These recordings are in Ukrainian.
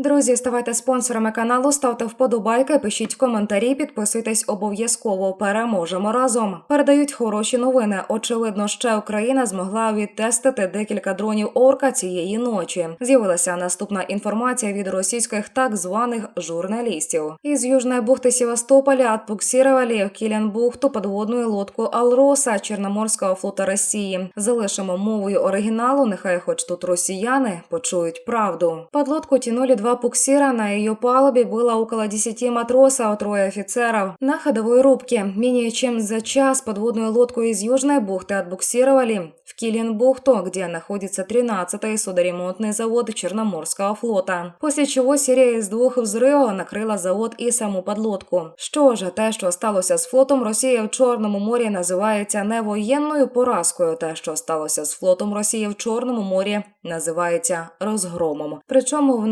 Друзі, ставайте спонсорами каналу, ставте вподобайки, пишіть коментарі, підписуйтесь обов'язково. Переможемо разом. Передають хороші новини. Очевидно, ще Україна змогла відтестити декілька дронів орка цієї ночі. З'явилася наступна інформація від російських так званих журналістів. Із Южної бухти Севастополя отбуксировали в Кіленбухту подводну лодку Алроса Чорноморського флота Росії. Залишимо мовою оригіналу. Нехай хоч тут росіяни почують правду. Подлодку тянули два буксира. На ее палубе было около 10 матросов, трое офицеров. На ходовой рубке менее чем за час подводную лодку из Южной бухты отбуксировали в Киленбухту, где находится 13-й судоремонтный завод Черноморского флота. После чего серия из двох взривів накрила завод і саму подлодку. Що ж, те, що сталося з флотом Росії в Чорному морі, називається не воєнною поразкою. Те, що сталося з флотом Росії в Чорному морі, називається розгромом. Причому в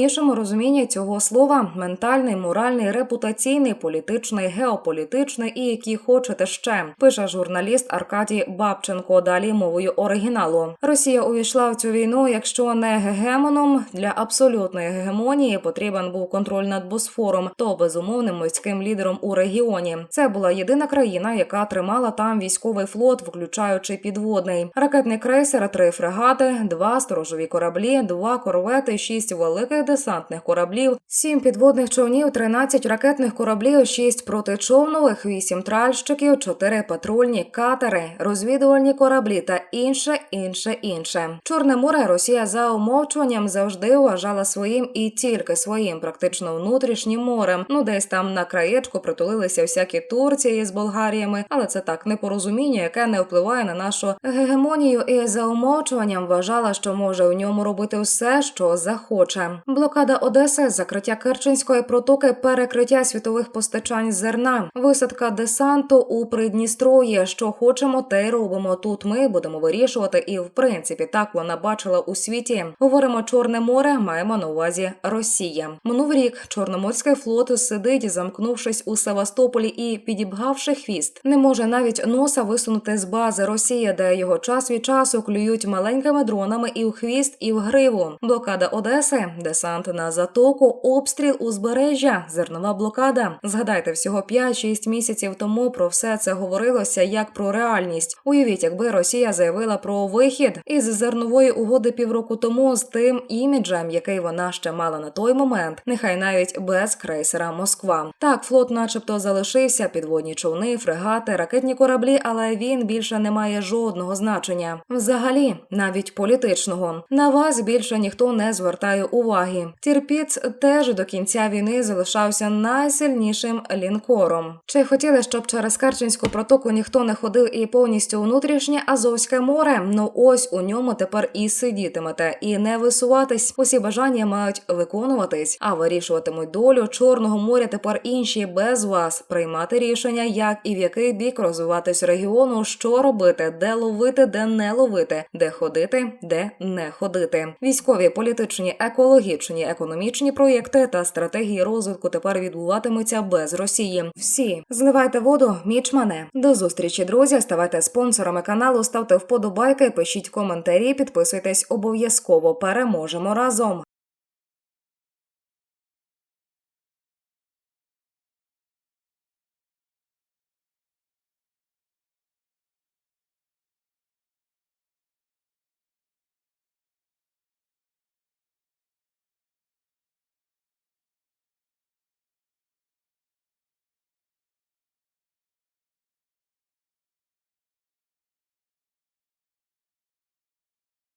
найповнішому розумінні цього слова ментальний, моральний, репутаційний, політичний, геополітичний і які хочете ще, пише журналіст Аркадій Бабченко. Далі мовою оригіналу. Росія увійшла в цю війну, якщо не гегемоном для абсолютної гегемонії потрібен був контроль над Босфором, то безумовним морським лідером у регіоні. Це була єдина країна, яка тримала там військовий флот, включаючи підводний ракетний крейсер, три фрегати, два сторожові кораблі, два корвети, шість великих десантних кораблів, сім підводних човнів, 13 ракетних кораблів, шість протичовнових, вісім тральщиків, чотири патрульні катери, розвідувальні кораблі та інше, інше, інше. Чорне море Росія за умовчуванням завжди вважала своїм і тільки своїм, практично внутрішнім морем. Ну десь там на краєчку притулилися всякі Турції з Болгаріями, але це так непорозуміння, яке не впливає на нашу гегемонію, і за умовчуванням вважала, що може у ньому робити все, що захоче. Блокада Одеси, закриття Керченської протоки, перекриття світових постачань зерна, висадка десанту у Придністров'ї. Що хочемо, те й робимо. Тут ми будемо вирішувати, і в принципі так вона бачила у світі. Говоримо Чорне море, маємо на увазі Росія. Минув рік Чорноморський флот сидить, замкнувшись у Севастополі і підібгавши хвіст, не може навіть носа висунути з бази Росії, де його час від часу клюють маленькими дронами і в хвіст, і в гриву. Блокада Одеси, десант на затоку, обстріл узбережжя, зернова блокада. Згадайте, всього 5-6 місяців тому про все це говорилося як про реальність. Уявіть, якби Росія заявила про вихід із зернової угоди півроку тому з тим іміджем, який вона ще мала на той момент, нехай навіть без крейсера Москва. Так, флот, начебто, залишився підводні човни, фрегати, ракетні кораблі, але він більше не має жодного значення. Взагалі, навіть політичного. На вас більше ніхто не звертає уваги. Тірпіц теж до кінця війни залишався найсильнішим лінкором. Чи хотіли, щоб через Керченську протоку ніхто не ходив і повністю внутрішнє Азовське море? Ну ось у ньому тепер і сидітимете, і не висуватись. Усі бажання мають виконуватись, а вирішуватимуть долю Чорного моря тепер інші без вас приймати рішення, як і в який бік розвиватись регіону, що робити, де ловити, де не ловити, де ходити, де не ходити. Військові, політичні, екологічні, економічні проєкти та стратегії розвитку тепер відбуватимуться без Росії. Всі зливайте воду, міч мене. До зустрічі, друзі. Ставайте спонсорами каналу, ставте вподобайки, пишіть коментарі, підписуйтесь обов'язково. Переможемо разом.